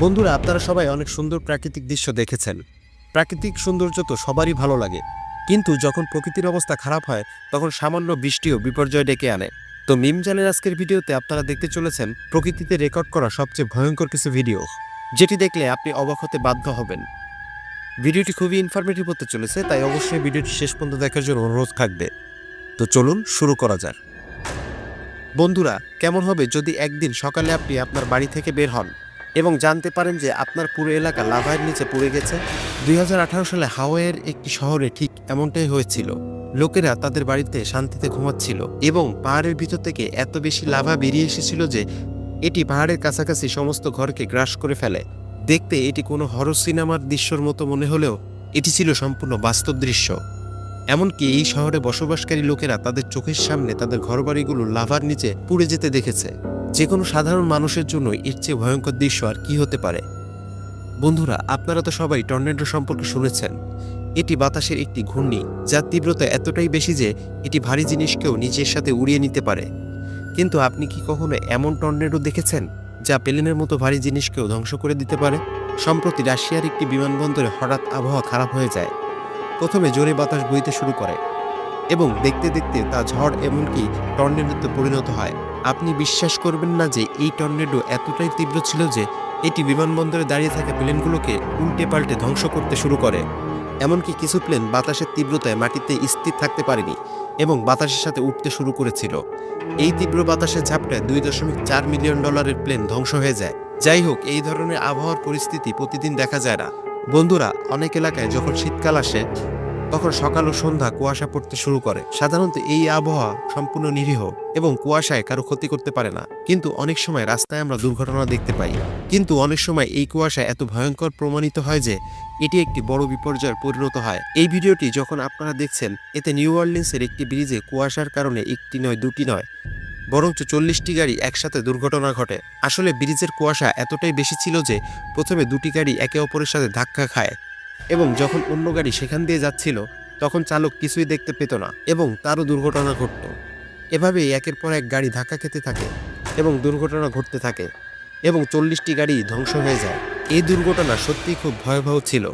বন্ধুরা, আপনারা সবাই অনেক সুন্দর প্রাকৃতিক দৃশ্য দেখেছেন। প্রাকৃতিক সৌন্দর্য তো সবারই ভালো লাগে। কিন্তু যখন প্রকৃতির অবস্থা খারাপ হয়, তখন সামান্য বৃষ্টিও বিপর্যয় ডেকে আনে। তো মিমজানের আজকের ভিডিওতে আপনারা দেখতে চলেছেন প্রকৃতিতে রেকর্ড করা সবচেয়ে ভয়ঙ্কর কিছু ভিডিও, যেটি দেখলে আপনি অবাক হতে বাধ্য হবেন। ভিডিওটি খুবই ইনফরমেটিভ হতে চলেছে, তাই অবশ্যই ভিডিওটি শেষ পর্যন্ত দেখার জন্য অনুরোধ থাকবে। তো চলুন শুরু করা যাক। বন্ধুরা, কেমন হবে যদি একদিন সকালে আপনি আপনার বাড়ি থেকে বের হন? এবং জানতে পারেন যে আপনার পুরো এলাকা লাভার নিচে পড়ে গেছে। দুই হাজার আঠারো সালে হাওয়াইয়ের একটি শহরে ঠিক এমনটাই হয়েছিল। লোকেরা তাদের বাড়িতে শান্তিতে ঘুমাচ্ছিল এবং পাহাড়ের ভিতর থেকে এত বেশি লাভা বেরিয়ে এসেছিল যে এটি পাহাড়ের কাছাকাছি সমস্ত ঘরকে গ্রাস করে ফেলে। দেখতে এটি কোনো হরর সিনেমার দৃশ্যর মতো মনে হলেও এটি ছিল সম্পূর্ণ বাস্তব দৃশ্য। এমনকি এই শহরে বসবাসকারী লোকেরা তাদের চোখের সামনে তাদের ঘরবাড়িগুলো লাভার নিচে পুড়ে যেতে দেখেছে। যে কোনো সাধারণ মানুষের জন্য এর চেয়ে ভয়ঙ্কর দৃশ্য আর কি হতে পারে? বন্ধুরা, আপনারা তো সবাই টর্নেডো সম্পর্কে শুনেছেন। এটি বাতাসের একটি ঘূর্ণি, যার তীব্রতা এতটাই বেশি যে এটি ভারী জিনিসকেও নিজের সাথে উড়িয়ে নিতে পারে। কিন্তু আপনি কি কখনো এমন টর্নেডো দেখেছেন, যা প্লেনের মতো ভারী জিনিসকেও ধ্বংস করে দিতে পারে? সম্প্রতি রাশিয়ার একটি বিমানবন্দরে হঠাৎ আবহাওয়া খারাপ হয়ে যায়। প্রথমে জোরে বাতাস বইতে শুরু করে এবং দেখতে দেখতে তা ঝড় এমনকি টর্নেডোতে পরিণত হয়। আপনি বিশ্বাস করবেন না যে এই টর্নেডো এতটাই তীব্র ছিল যে এটি বিমানবন্দরে দাঁড়িয়ে থাকা প্লেনগুলোকে উল্টে পাল্টে ধ্বংস করতে শুরু করে। এমনকি কিছু প্লেন বাতাসের তীব্রতায় মাটিতে স্থির থাকতে পারেনি এবং বাতাসের সাথে উঠতে শুরু করেছিল। এই তীব্র বাতাসের ঝাপটায় দুই দশমিক চার মিলিয়ন ডলারের প্লেন ধ্বংস হয়ে যায়। যাই হোক, এই ধরনের আবহাওয়ার পরিস্থিতি প্রতিদিন দেখা যায় না। বন্ধুরা, অনেক এলাকায় যখন শীতকাল আসে তখন সকাল ও সন্ধ্যা কুয়াশা পড়তে শুরু করে। সাধারণত এই আবহাওয়া সম্পূর্ণ নিরীহ এবং কুয়াশায় কারও ক্ষতি করতে পারে না। কিন্তু অনেক সময় রাস্তায় আমরা দুর্ঘটনা দেখতে পাই। কিন্তু অনেক সময় এই কুয়াশা এত ভয়ঙ্কর প্রমাণিত হয় যে, এটি একটি বড় বিপর্যয়ের পরিণত হয়। এই ভিডিওটি যখন আপনারা দেখছেন, এতে নিউ অর্লিন্সের একটি ব্রিজে কুয়াশার কারণে একটি নয়, দুটি নয়, বরঞ্চ চল্লিশটি গাড়ি একসাথে দুর্ঘটনা ঘটে। আসলে ব্রিজের কুয়াশা এতটাই বেশি ছিল যে, প্রথমে দুটি গাড়ি একে অপরের সাথে ধাক্কা খায়। এবং যখন অন্য গাড়ি সেখান দিয়ে যাচ্ছিল, তখন চালক কিছুই দেখতে পেত না এবং তারও দুর্ঘটনা ঘটত। এভাবেই একের পর এক গাড়ি ধাক্কা খেতে থাকে এবং দুর্ঘটনা ঘটতে থাকে এবং চল্লিশটি গাড়ি ধ্বংস হয়ে যায়। এই দুর্ঘটনা সত্যিই খুব ভয়াবহ ছিল।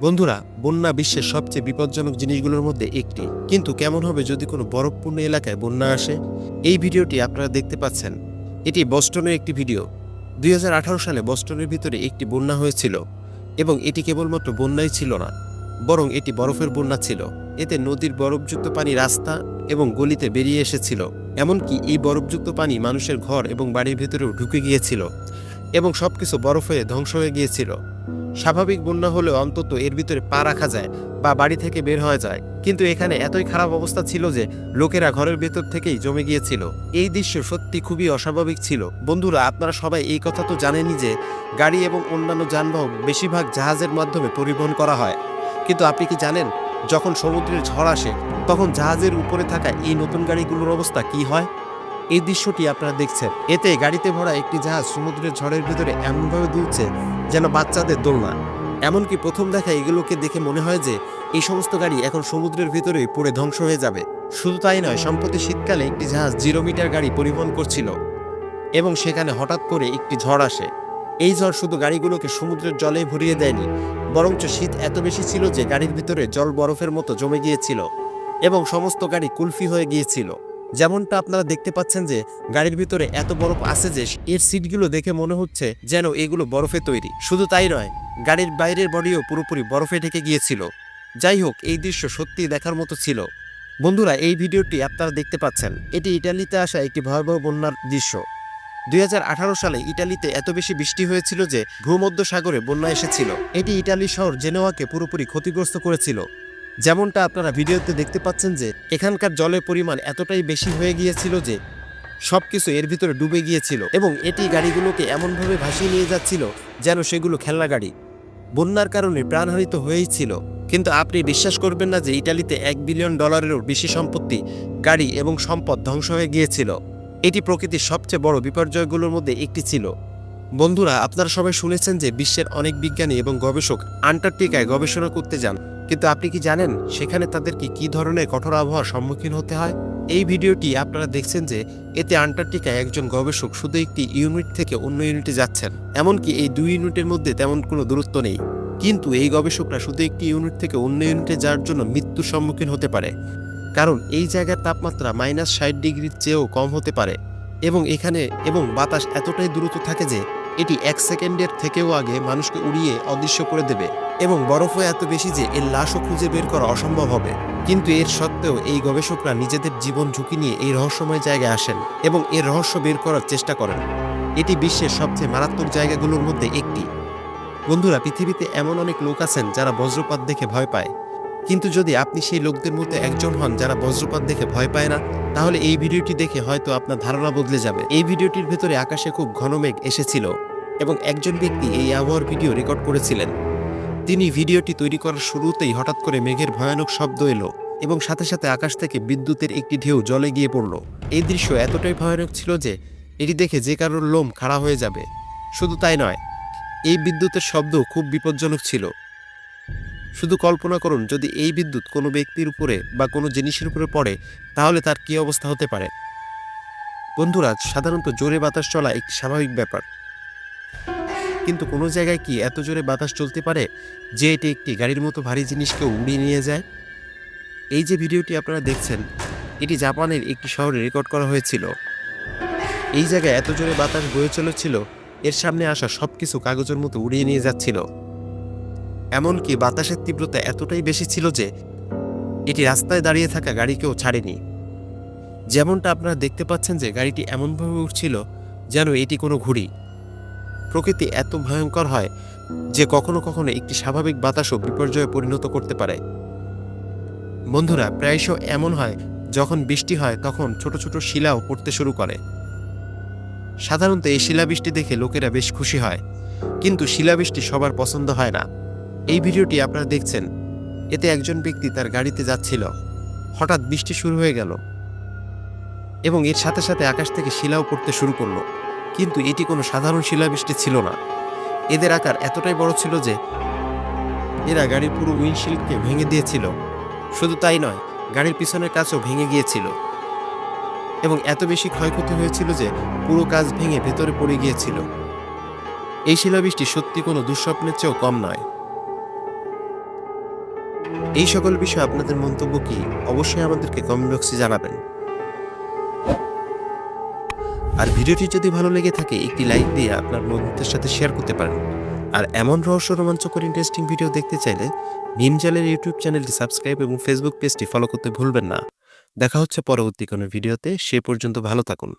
বন্ধুরা, বন্যা বিশ্বের সবচেয়ে বিপজ্জনক জিনিসগুলোর মধ্যে একটি। কিন্তু কেমন হবে যদি কোনো বরফপূর্ণ এলাকায় বন্যা আসে? এই ভিডিওটি আপনারা দেখতে পাচ্ছেন। এটি বস্টনের একটি ভিডিও। দুই হাজার আঠারো সালে বস্টনের ভিতরে একটি বন্যা হয়েছিল। এবং এটি কেবলমাত্র বন্যাই ছিল না, বরং এটি বরফের বন্যা ছিল। এতে নদীর বরফযুক্ত পানি রাস্তা এবং গলিতে বেরিয়ে এসেছিল, এমনকি এই বরফযুক্ত পানি মানুষের ঘর এবং বাড়ির ভেতরেও ঢুকে গিয়েছিল এবং সবকিছু বরফ হয়ে ধ্বংস হয়ে গিয়েছিল। স্বাভাবিক বন্যা হলেও অন্তত এর ভিতরে পা রাখা যায় বা বাড়ি থেকে বের হয়ে যায়। কিন্তু এখানে এতই খারাপ অবস্থা ছিল যে লোকেরা ঘরের ভেতর থেকেই জমে গিয়েছিল। এই দৃশ্য সত্যি খুবই অস্বাভাবিক ছিল। বন্ধুরা, আপনারা সবাই এই কথা তো জানেনই যে গাড়ি এবং অন্যান্য যানবাহন বেশিরভাগ জাহাজের মাধ্যমে পরিবহন করা হয়। কিন্তু আপনি কি জানেন, যখন সমুদ্রের ঝড় আসে, তখন জাহাজের উপরে থাকা এই নতুন গাড়িগুলোর অবস্থা কি হয়? এই দৃশ্যটি আপনারা দেখছেন। এতে গাড়িতে ভরা একটি জাহাজ সমুদ্রের ঝড়ের ভিতরে এমনভাবে দুলছে যেন বাচ্চাদের দোলনা। এমনকি প্রথম দেখা এগুলোকে দেখে মনে হয় যে এই সমস্ত গাড়ি এখন সমুদ্রের ভিতরেই পড়ে ধ্বংস হয়ে যাবে। শুধু তাই নয়, সম্প্রতি শীতকালে একটি জাহাজ জিরো মিটার গাড়ি পরিবহন করছিল এবং সেখানে হঠাৎ করে একটি ঝড় আসে। এই ঝড় শুধু গাড়িগুলোকে সমুদ্রের জলে ভরিয়ে দেয়নি, বরঞ্চ শীত এত বেশি ছিল যে গাড়ির ভিতরে জল বরফের মতো জমে গিয়েছিল এবং সমস্ত গাড়ি কুলফি হয়ে গিয়েছিল। যেমনটা আপনারা দেখতে পাচ্ছেন যে গাড়ির ভিতরে এত বরফ আছে যে এর সিটগুলো দেখে মনে হচ্ছে যেন এগুলো বরফে তৈরি। শুধু তাই নয়, গাড়ির বাইরের বডিও পুরোপুরি বরফে ঢেকে গিয়েছিল। যাই হোক, এই দৃশ্য সত্যি দেখার মতো ছিল। বন্ধুরা, এই ভিডিওটি আপনারা দেখতে পাচ্ছেন। এটি ইটালিতে আসা একটি ভয়াবহ বন্যার দৃশ্য। দুই হাজার আঠারো সালে ইটালিতে এত বেশি বৃষ্টি হয়েছিল যে ভূমধ্য সাগরে বন্যা এসেছিল। এটি ইটালি শহর জেনোয়াকে পুরোপুরি ক্ষতিগ্রস্ত করেছিল। যেমনটা আপনারা ভিডিওতে দেখতে পাচ্ছেন যে, এখানকার জলের পরিমাণ এতটাই বেশি হয়ে গিয়েছিল যে সব কিছু এর ভিতরে ডুবে গিয়েছিল এবং এটি গাড়িগুলোকে এমনভাবে ভাসিয়ে নিয়ে যাচ্ছিল যেন সেগুলো খেলনা গাড়ি। বন্যার কারণে প্রাণহানিত হয়েই ছিল। কিন্তু আপনি বিশ্বাস করবেন না যে, ইটালিতে এক বিলিয়ন ডলারেরও বেশি সম্পত্তি, গাড়ি এবং সম্পদ ধ্বংস হয়ে গিয়েছিল। এটি প্রকৃতির সবচেয়ে বড় বিপর্যয়গুলোর মধ্যে একটি ছিল। বন্ধুরা, আপনারা সবাই শুনেছেন যে, বিশ্বের অনেক বিজ্ঞানী এবং গবেষক আন্টার্কটিকায় গবেষণা করতে যান। কিন্তু আপনি কি জানেন সেখানে তাদেরকে কি ধরনের কঠোর আবহাওয়ার সম্মুখীন হতে হয়? এই ভিডিওটি আপনারা দেখছেন যে এতে আন্টার্কটিকায় একজন গবেষক শুধু একটি ইউনিট থেকে অন্য ইউনিটে যাচ্ছেন। এমনকি এই দুই ইউনিটের মধ্যে তেমন কোনো দূরত্ব নেই। কিন্তু এই গবেষকরা শুধু একটি ইউনিট থেকে অন্য ইউনিটে যাওয়ার জন্য মৃত্যুর সম্মুখীন হতে পারে। কারণ এই জায়গার তাপমাত্রা মাইনাস ষাট ডিগ্রির চেয়েও কম হতে পারে। এবং এখানে এবং বাতাস এতটাই দ্রুত থাকে যে এটি এক সেকেন্ডের থেকেও আগে মানুষকে উড়িয়ে অদৃশ্য করে দেবে এবং বরফও এত বেশি যে এর লাশও খুঁজে বের করা অসম্ভব হবে। কিন্তু এর সত্ত্বেও এই গবেষকরা নিজেদের জীবন ঝুঁকি নিয়ে এই রহস্যময় জায়গায় আসেন এবং এর রহস্য বের করার চেষ্টা করেন। এটি বিশ্বের সবচেয়ে মারাত্মক জায়গাগুলোর মধ্যে একটি। বন্ধুরা, পৃথিবীতে এমন অনেক লোক আছেন যারা বজ্রপাত দেখে ভয় পায়। কিন্তু যদি আপনি সেই লোকদের মধ্যে একজন হন যারা বজ্রপাত দেখে ভয় পায় না, তাহলে এই ভিডিওটি দেখে হয়তো আপনার ধারণা বদলে যাবে। এই ভিডিওটির ভেতরে আকাশে খুব ঘন মেঘ এসেছিল এবং একজন ব্যক্তি এই আবহাওয়ার ভিডিও রেকর্ড করেছিলেন। তিনি ভিডিওটি তৈরি করার শুরুতেই হঠাৎ করে মেঘের ভয়ানক শব্দ এলো এবং সাথে সাথে আকাশ থেকে বিদ্যুতের একটি ঢেউ জলে গিয়ে পড়ল। এই দৃশ্য এতটাই ভয়ানক ছিল যে এটি দেখে যে কারোর লোম খাড়া হয়ে যাবে। শুধু তাই নয়, এই বিদ্যুতের শব্দ খুব বিপজ্জনক ছিল। শুধু কল্পনা করুন, যদি এই বিদ্যুৎ কোনো ব্যক্তির উপরে বা কোনো জিনিসের উপরে পড়ে, তাহলে তার কী অবস্থা হতে পারে? বন্ধুরা, সাধারণত জোরে বাতাস চলা একটি স্বাভাবিক ব্যাপার। কিন্তু কোনো জায়গায় কি এত জোরে বাতাস চলতে পারে যে এটি একটি গাড়ির মতো ভারী জিনিসকে উড়িয়ে নিয়ে যায়? এই যে ভিডিওটি আপনারা দেখছেন, এটি জাপানের একটি শহরে রেকর্ড করা হয়েছিল। এই জায়গায় এত জোরে বাতাস বয়ে চলেছিল, এর সামনে আসা সব কিছু কাগজের মতো উড়িয়ে নিয়ে যাচ্ছিল। এমনকি বাতাসের তীব্রতা এতটাই বেশি ছিল যে এটি রাস্তায় দাঁড়িয়ে থাকা গাড়িকেও ছাড়েনি। যেমনটা আপনারা দেখতে পাচ্ছেন যে গাড়িটি এমনভাবে উঠছিল যেন এটি কোনো ঘুড়ি। প্রকৃতি এত ভয়ঙ্কর হয় যে কখনো কখনো একটি স্বাভাবিক বাতাসও বিপর্যয়ে পরিণত করতে পারে। বন্ধুরা প্রায়শ এমন হয়, যখন বৃষ্টি হয়, তখন ছোট ছোট শিলাও পড়তে শুরু করে। সাধারণত এই শিলাবৃষ্টি দেখে লোকেরা বেশ খুশি হয়, কিন্তু শিলাবৃষ্টি সবার পছন্দ হয় না। এই ভিডিওটি আপনারা দেখছেন। এতে একজন ব্যক্তি তার গাড়িতে যাচ্ছিল। হঠাৎ বৃষ্টি শুরু হয়ে গেল এবং এর সাথে সাথে আকাশ থেকে শিলাও পড়তে শুরু করল। কিন্তু এটি কোনো সাধারণ শিলাবৃষ্টি ছিল না। এদের আকার এতটাই বড় ছিল যে এরা গাড়ির পুরো উইন্ডশিল্ডকে ভেঙে দিয়েছিল। শুধু তাই নয়, গাড়ির পিছনের কাজও ভেঙে গিয়েছিল এবং এত বেশি ক্ষয়ক্ষতি হয়েছিল যে পুরো কাজ ভেঙে ভেতরে পড়ে গিয়েছিল। এই শিলাবৃষ্টি সত্যি কোনো দুঃস্বপ্নের চেয়েও কম নয়। এই সকল বিষয়ে আপনাদের মন্তব্য কি, অবশ্যই আমাদেরকে কমেন্ট বক্সে জানাবেন। আর ভিডিওটি যদি ভালো লেগে থাকে, একটি লাইক দিয়ে আপনার বন্ধুদের সাথে শেয়ার করতে পারেন। আর এমন রহস্য রোমাঞ্চকর ইন্টারেস্টিং ভিডিও দেখতে চাইলে নিমজালের ইউটিউব চ্যানেলটি সাবস্ক্রাইব এবং ফেসবুক পেজটি ফলো করতে ভুলবেন না। দেখা হচ্ছে পরবর্তী কোনো ভিডিওতে সে পর্যন্ত ভালো থাকুন।